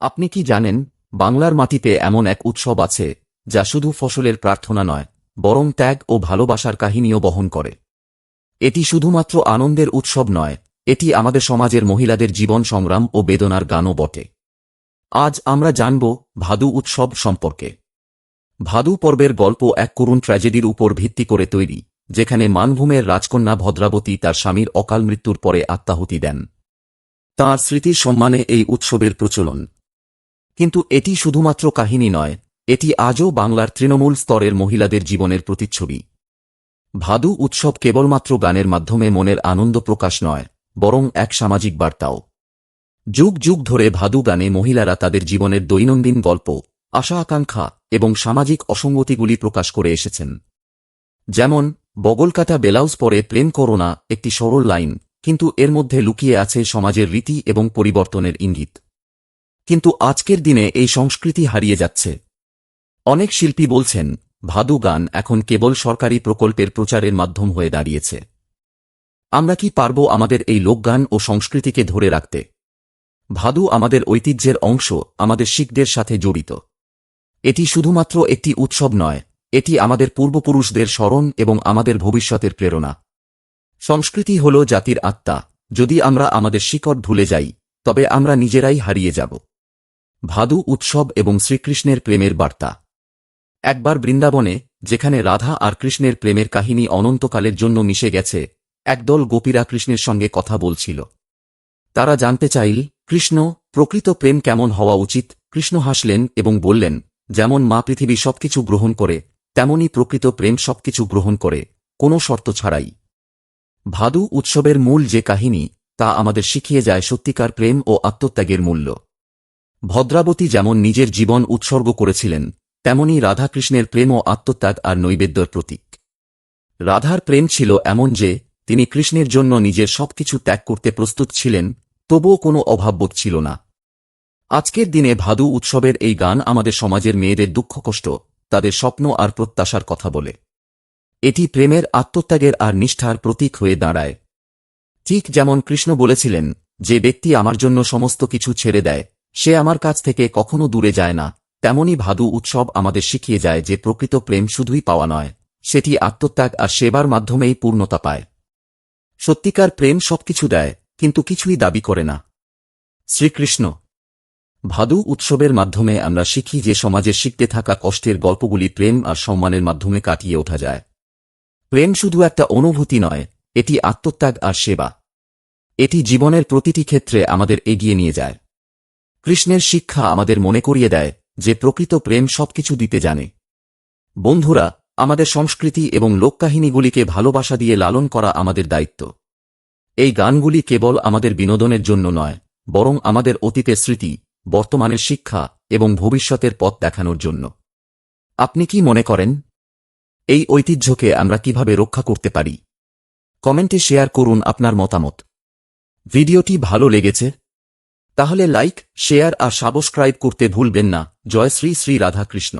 আপনি কি জানেন, বাংলার মাটিতে এমন এক উৎসব আছে, যা শুধু ফসলের প্রার্থনা নয়, বরং ত্যাগ ও ভালোবাসার কাহিনীও বহন করে। এটি শুধুমাত্র আনন্দের উৎসব নয়, এটি আমাদের সমাজের মহিলাদের জীবন সংগ্রাম ও বেদনার গানও বটে। আজ আমরা জানব ভাদু উৎসব সম্পর্কে। ভাদু পর্বের গল্প এক করুণ ট্র্যাজেডির উপর ভিত্তি করে তৈরি, যেখানে মানভূমের রাজকন্যা ভদ্রাবতী তার স্বামীর অকাল মৃত্যুর পরে আত্মাহুতি দেন। তাঁর স্মৃতির সম্মানে এই উৎসবের প্রচলন। কিন্তু এটি শুধুমাত্র কাহিনী নয়, এটি আজও বাংলার তৃণমূল স্তরের মহিলাদের জীবনের প্রতিচ্ছবি। ভাদু উৎসব কেবলমাত্র গানের মাধ্যমে মনের আনন্দ প্রকাশ নয়, বরং এক সামাজিক বার্তাও। যুগ যুগ ধরে ভাদু গানে মহিলারা তাদের জীবনের দৈনন্দিন গল্প, আশা আকাঙ্ক্ষা এবং সামাজিক অসঙ্গতিগুলি প্রকাশ করে এসেছেন। যেমন, বগলকাটা বেলাউজ পরে প্রেম করোনা একটি সরল লাইন, কিন্তু এর মধ্যে লুকিয়ে আছে সমাজের রীতি এবং পরিবর্তনের ইঙ্গিত। কিন্তু আজকের দিনে এই সংস্কৃতি হারিয়ে যাচ্ছে। অনেক শিল্পী বলছেন, ভাদু গান এখন কেবল সরকারি প্রকল্পের প্রচারের মাধ্যম হয়ে দাঁড়িয়েছে। আমরা কি পারব আমাদের এই লোকগান ও সংস্কৃতিকে ধরে রাখতে? ভাদু আমাদের ঐতিহ্যের অংশ, আমাদের শিখদের সাথে জড়িত। এটি শুধুমাত্র একটি উৎসব নয়, এটি আমাদের পূর্বপুরুষদের স্মরণ এবং আমাদের ভবিষ্যতের প্রেরণা। সংস্কৃতি হল জাতির আত্মা। যদি আমরা আমাদের শিকড় ভুলে যাই, তবে আমরা নিজেরাই হারিয়ে যাব। ভাদু উৎসব এবং শ্রীকৃষ্ণের প্রেমের বার্তা। একবার বৃন্দাবনে, যেখানে রাধা আর কৃষ্ণের প্রেমের কাহিনী অনন্তকালের জন্য মিশে গেছে, একদল গোপীরা কৃষ্ণের সঙ্গে কথা বলছিল। তারা জানতে চাইল, কৃষ্ণ, প্রকৃত প্রেম কেমন হওয়া উচিত? কৃষ্ণ হাসলেন এবং বললেন, যেমন মা পৃথিবী সবকিছু গ্রহণ করে তেমনি প্রকৃত প্রেম সবকিছু গ্রহণ করে, কোনো শর্ত ছাড়াই। ভাদু উৎসবের মূল যে কাহিনী, তা আমাদের শিখিয়ে যায় সত্যিকার প্রেম ও আত্মত্যাগের মূল্য। ভদ্রাবতী যেমন নিজের জীবন উৎসর্গ করেছিলেন, তেমনি রাধাকৃষ্ণের প্রেম ও আত্মত্যাগ আর নৈবেদ্যর প্রতীক। রাধার প্রেম ছিল এমন যে, তিনি কৃষ্ণের জন্য নিজের সবকিছু ত্যাগ করতে প্রস্তুত ছিলেন, তবুও কোনো অভাববোধ ছিল না। আজকের দিনে ভাদু উৎসবের এই গান আমাদের সমাজের মেয়েদের দুঃখ কষ্ট, তাদের স্বপ্ন আর প্রত্যাশার কথা বলে। এটি প্রেমের আত্মত্যাগের আর নিষ্ঠার প্রতীক হয়ে দাঁড়ায়। ঠিক যেমন কৃষ্ণ বলেছিলেন, যে ব্যক্তি আমার জন্য সমস্ত কিছু ছেড়ে দেয় সে আমার কাছ থেকে কখনো দূরে যায় না। তেমনি ভাদু উৎসব আমাদের শিখিয়ে যায় যে প্রকৃত প্রেম শুধুই পাওয়া নয়, সেটি আত্মত্যাগ আর সেবার মাধ্যমেই পূর্ণতা পায়। সত্যিকার প্রেম সবকিছু দেয়, কিন্তু কিছুই দাবি করে না। শ্রীকৃষ্ণ, ভাদু উৎসবের মাধ্যমে আমরা শিখি যে সমাজে শিখতে থাকা কষ্টের গল্পগুলি প্রেম আর সম্মানের মাধ্যমে কাটিয়ে ওঠা যায়। প্রেম শুধু একটা অনুভূতি নয়, এটি আত্মত্যাগ আর সেবা। এটি জীবনের প্রতিটি ক্ষেত্রে আমাদের এগিয়ে নিয়ে যায়। কৃষ্ণের শিক্ষা আমাদের মনে করিয়ে দেয় যে প্রকৃত প্রেম সবকিছু দিতে জানে। বন্ধুরা, আমাদের সংস্কৃতি এবং লোককাহিনীগুলিকে ভালোবাসা দিয়ে লালন করা আমাদের দায়িত্ব। এই গানগুলি কেবল আমাদের বিনোদনের জন্য নয়, বরং আমাদের অতীতের স্মৃতি, বর্তমানের শিক্ষা এবং ভবিষ্যতের পথ দেখানোর জন্য। আপনি কি মনে করেন? এই ঐতিহ্যকে আমরা কীভাবে রক্ষা করতে পারি? কমেন্টে শেয়ার করুন আপনার মতামত। ভিডিওটি ভালো লেগেছে? তাহলে লাইক শেয়ার আর সাবস্ক্রাইব করতে ভুলবেন না। জয় শ্রী শ্রী রাধাকৃষ্ণ।